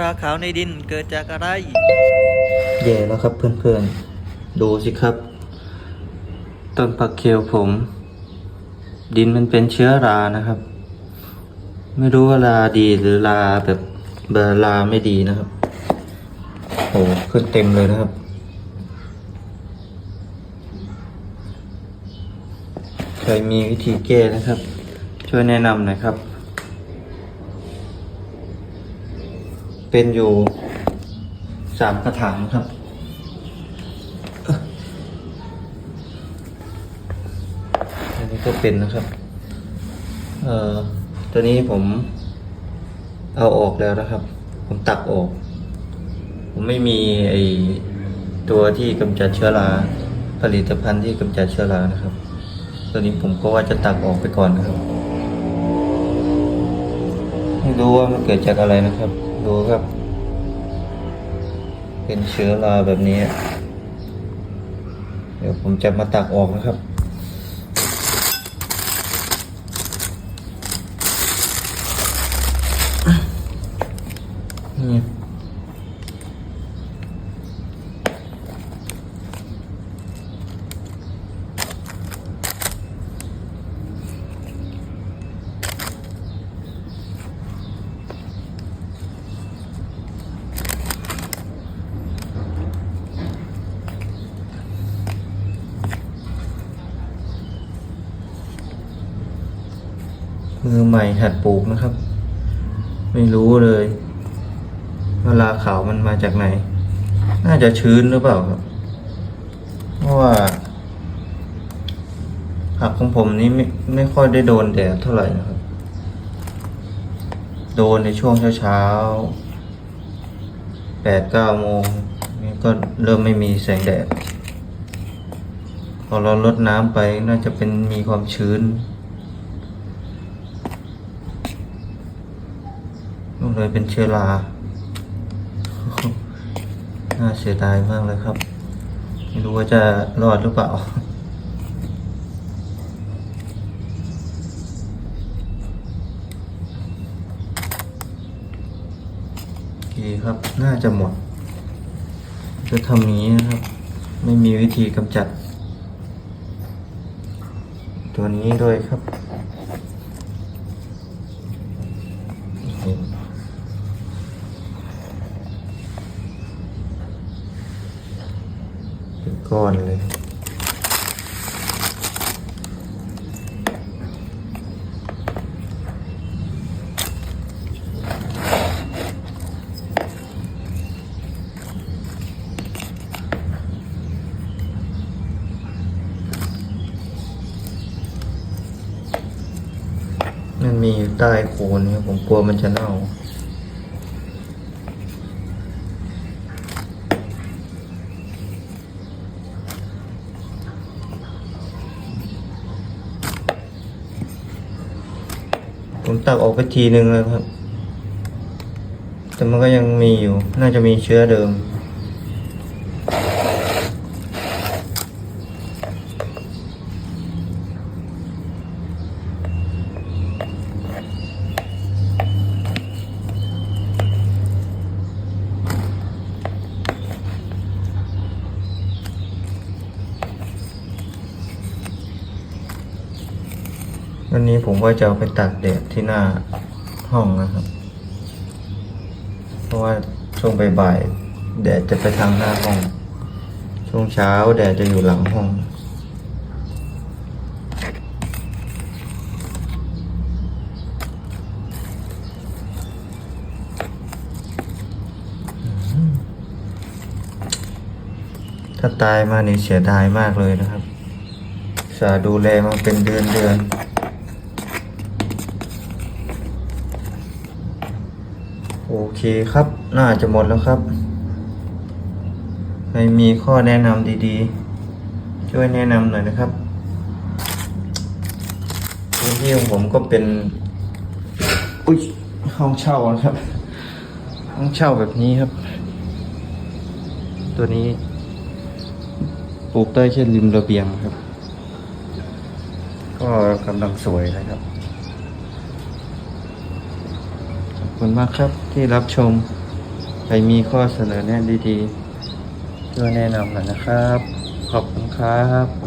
ราขาวในดินเกิดจากอะไร แย่แล้วครับเพื่อนๆ ดูสิครับ ต้นผักเคียวผม ดินมันเป็นเชื้อรานะครับ ไม่รู้ว่าราดีหรือราแบบเบอร์ราไม่ดีนะครับโอ้ขึ้นเต็มเลยนะครับ ใครมีวิธีแก้นะครับ ช่วยแนะนำหน่อยครับ เป็นอยู่สามกระถางครับ อันนี้ก็เป็นนะครับ เอ่อ ตัวนี้ผมเอาออกแล้วนะครับ ผมตักออก ผมไม่มีไอตัวที่กำจัดเชื้อรา ผลิตภัณฑ์ที่กำจัดเชื้อรานะครับ ตัวนี้ผมก็ว่าจะตักออกไปก่อนนะครับ ไม่รู้ว่ามันเกิดจากอะไรนะครับ ดูครับ เป็นเชื้อราแบบนี้ เดี๋ยวผมจะมาตักออกนะครับนี่มืือใหม่หัดปลูกนะครับ ไม่รู้เลยเวลาขาวมันมาจากไหน น่าจะชื้นหรือเปล่าครับ เพราะว่าผักของผมนี้ไม่ไม่ค่อยได้โดนแดดเท่าไหร่นะครับ โดนในช่วงเช้าๆแปดเก้าโมงนี่ก็เริ่มไม่มีแสงแดด พอเราลดน้ำไปน่าจะเป็นมีความชื้น ก็ เลยเป็นเชื้อรา น่าเสียดายมากเลยครับ ไม่รู้ว่าจะรอดหรือเปล่า โอเคครับ น่าจะหมด จะทำนี้นะครับ ไม่มีวิธีกำจัด ตัวนี้ด้วยครับ ก้อนเลย มันมีใต้โคนเนี่ยผมกลัวมันจะเน่า ผมตักออกไปทีนึงแล้วครับ แต่มันก็ยังมีอยู่ น่าจะมีเชื้อเดิม วันนี้ผมว่าจะเอาไปตากแดดที่หน้าห้องนะครับ เพราะว่าช่วงบ่ายๆแดดจะไปทางหน้าห้อง ช่วงเช้าแดดจะอยู่หลังห้องถ้าตายมานี่เสียดายมากเลยนะครับ สาดูแลมาเป็นเดือนเดือน โอเคครับ น่าจะหมดแล้วครับ ใครมีข้อแนะนำดีๆ ช่วยแนะนำหน่อยนะครับพื้นที่ของผมก็เป็น อุ้ยห้องเช่านะครับ ห้องเช่าแบบนี้ครับ ตัวนี้ปลูกได้แค่ริมระเบียงครับ ก็กำลังสวยนะครับ คุณมากครับที่รับชม ใครมีข้อเสนอแนะดีๆช่วยแนะนำหน่อยนะครับ ขอบคุณครับ